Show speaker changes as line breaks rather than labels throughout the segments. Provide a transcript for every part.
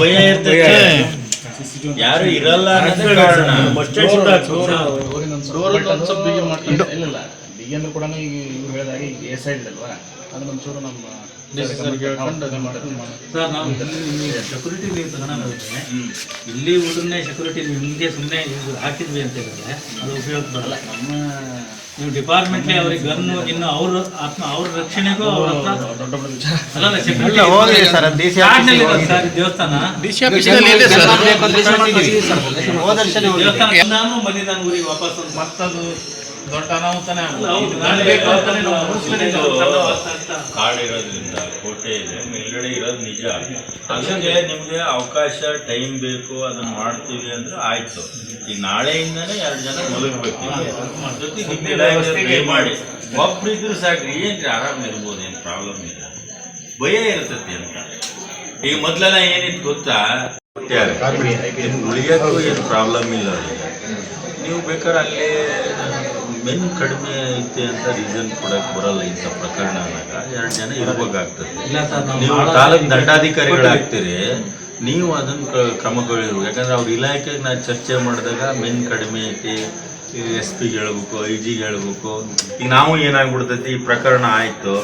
ಭಯ ಇರ್ತೈತೆ ಯಾರು ಇರಲ್ಲ ಅನ್ನೋದೇ ಕಾರಣ.
ಡೋರ್ ಕೂಡ ಈಗ ಇವ್ರು ಹೇಳಿದಾಗ ಈಗ ಎ ಸೈಡ್ ಅಲ್ವಾ ಅದನ್ನ ಒಂಚೂರು ನಮ್ಮ
ಸರ್ ನಾವು ನಿಮಗೆ ಸೆಕ್ಯೂರಿಟಿ ನೀವು ತಗೊಂಡೋದ್ರೆ ಇಲ್ಲಿ ಹುಡುಗನೇ ಸೆಕ್ಯೂರಿಟಿ ನಿಮಗೆ ಸುಮ್ಮನೆ ಹಾಕಿದ್ವಿ ಅಂತ ಹೇಳಿದ್ರೆ ಅದು ಉಪಯೋಗ ಬರಲ್ಲ.
ನಮ್ಮ
ನೀವು ಡಿಪಾರ್ಟ್ಮೆಂಟ್ಲಿ ಅವ್ರಿಗೆ ಗನ್ನು ಇನ್ನು ಅವ್ರ ಆತ್ಮ ಅವ್ರ ರಕ್ಷಣೆಗೂ ಅವ್ರ ದೇವಸ್ಥಾನ. ದೇವಸ್ಥಾನ ನಾನು ಬಂದಿದ್ದಾನೆ ಊರಿಗೆ ವಾಪಸ್.
ಮತ್ತದು ದೊಡ್ಡ ಅನಾಹುತನೇ
ಕಳ್ಳ ವಾಸ
ಕೋಟೆ ಇದೆ ಮೇಲ್ಗಡೆ ಇರೋದು ನಿಜ. ಅದಕ್ಕೆ ನಿಮ್ಗೆ ಅವಕಾಶ ಟೈಮ್ ಬೇಕು ಅದನ್ನ ಮಾಡ್ತೀವಿ ಅಂದ್ರೆ ಆಯ್ತು. ಈ ನಾಳೆಯಿಂದನೇ ಎರಡು ಜನ ಮಲಗಬೇಕು. pay ಮಾಡಿ. ಒಬ್ರಿದ್ರು ಸಾಕ್ರಿ ಏನ್ರಿ ಆರಾಮ್ ಇರ್ಬೋದು ಏನು ಪ್ರಾಬ್ಲಮ್ ಇಲ್ಲ. ಭಯ ಇರ್ತತಿ ಅಂತ. ಈಗ ಮೊದ್ಲೆಲ್ಲ ಏನಿತ್ತು ಗೊತ್ತಾ? ಉಳಿಯೋಕ್ಕೂ ಏನು ಪ್ರಾಬ್ಲಮ್ ಇಲ್ಲ. ನೀವು ಬೇಕಾದ್ರೆ ಅಲ್ಲೇ ಮೆನ್ ಕಡಿಮೆ ಐತೆ ಅಂತ ರೀಸನ್ ಕೊಡಕ್ ಬರಲ್ಲ ಇಂಥ ಪ್ರಕರಣ ಆದಾಗ. ಎರಡು ಜನ ಇರ್ಬೇಕಾಗ್ತದೆ.
ನಾವು
ತಾಲೂಕ್ ದಂಡಾಧಿಕಾರಿಗಳಾಗ್ತೀರಿ. ನೀವು ಅದನ್ನ ಕ್ರಮಗಳಿರು ಯಾಕಂದ್ರೆ ಅವ್ರ ಇಲಾಖೆಗೆ ನಾನು ಚರ್ಚೆ ಮಾಡಿದಾಗ ಮೆನ್ ಕಡಿಮೆ ಐತಿ ಎಸ್ ಪಿಗೆ ಹೇಳ್ಬೇಕು ಐ ಜಿಗೆ ಹೇಳ್ಬೇಕು. ಈಗ ನಾವು ಏನಾಗ್ಬಿಡ್ತೈತಿ ಈ ಪ್ರಕರಣ ಆಯ್ತು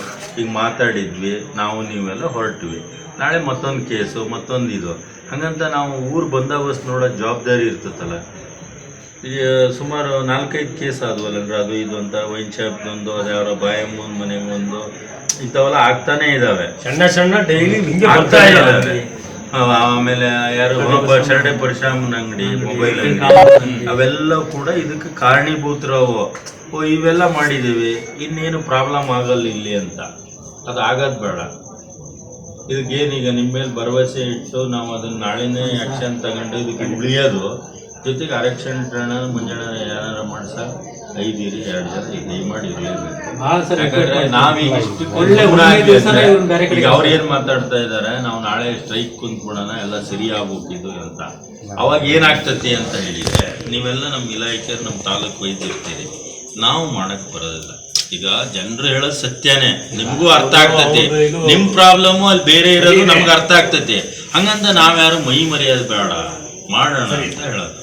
ಈಗ ಮಾತಾಡಿದ್ವಿ ನಾವು ನೀವೆಲ್ಲ ಹೊರಟ್ವಿ. ನಾಳೆ ಮತ್ತೊಂದು ಕೇಸು ಮತ್ತೊಂದು ಇದು. ಹಂಗಂತ ನಾವು ಊರು ಬಂದೋಬಸ್ತ್ ನೋಡೋ ಜವಾಬ್ದಾರಿ ಇರ್ತೈತಲ್ಲ. ಈಗ ಸುಮಾರು ನಾಲ್ಕೈದು ಕೇಸ್ ಆದವಲ್ಲ ಅದು ಇದು ಅಂತ ವೈನ್ ಶಾಪ್ದೊಂದು ಅದೇ ಅವರ ಬಾಯಮ್ಮನ ಮನೆಗೆ ಒಂದು ಇಂಥವೆಲ್ಲ ಆಗ್ತಾನೆ ಇದಾವೆ
ಸಣ್ಣ ಸಣ್ಣ ಡೈಲಿ ಹಿಂಗೆ ಬರ್ತಾ ಇದ್ದಾವೆ.
ಆಮೇಲೆ ಯಾರು ಒಬ್ಬ ಶರಡೆ ಪರಶುರಾಮನ ಅಂಗಡಿ ಮೊಬೈಲ್ ಅವೆಲ್ಲ ಕೂಡ ಇದಕ್ಕೆ ಕಾರಣೀಭೂತರವು ಓ ಇವೆಲ್ಲ ಮಾಡಿದ್ದೀವಿ ಇನ್ನೇನು ಪ್ರಾಬ್ಲಮ್ ಆಗಲ್ಲ ಇಲ್ಲಿ ಅಂತ. ಅದು ಆಗೋದು ಬೇಡ. ಇದಕ್ಕೇನೀಗ ನಿಮ್ಮ ಮೇಲೆ ಭರವಸೆ ಇಟ್ಟು ನಾವು ಅದನ್ನ ನಾಳೆನೇ ಆ್ಯಕ್ಷನ್ ತಗೊಂಡು ಇದಕ್ಕೆ ಉಳಿಯೋದು. ಜೊತೆಗೆ ಆರಕ್ಷಣ ಮುಂಜಾನೆ ಏನಾರ ಮಾಡ್ಸ ಐದಿರಿ ಎರಡು ಜನ ಇದು ದಯಮಾಡಿ ಇರಲೇಬೇಕು. ನಾವೀಗ ಈಗ ಅವ್ರು ಏನ್ ಮಾತಾಡ್ತಾ ಇದಾರೆ ನಾವು ನಾಳೆ ಸ್ಟ್ರೈಕ್ ಕುಂತ್ಬಿಡೋಣ ಎಲ್ಲ ಸರಿ ಆಗೋಗಿದ್ದು ಅಂತ. ಅವಾಗ ಏನಾಗ್ತತಿ ಅಂತ ಹೇಳಿದ್ರೆ ನೀವೆಲ್ಲ ನಮ್ಮ ಇಲಾಖೆ ನಮ್ಮ ತಾಲೂಕು ವೈದ್ಯರ್ತೀರಿ ನಾವು ಮಾಡಕ್ ಬರೋದಿಲ್ಲ. ಈಗ ಜನರು ಹೇಳೋದು ಸತ್ಯನೇ. ನಿಮಗೂ ಅರ್ಥ ಆಗ್ತತಿ. ನಿಮ್ ಪ್ರಾಬ್ಲಮ್ ಅಲ್ಲಿ ಬೇರೆ ಇರೋದು ನಮ್ಗೆ ಅರ್ಥ ಆಗ್ತತಿ. ಹಂಗಂತ ನಾವ್ಯಾರು ಮೈ ಮರೆಯೋದು ಬೇಡ. ಮಾಡೋಣ ಅಂತ ಹೇಳೋದು.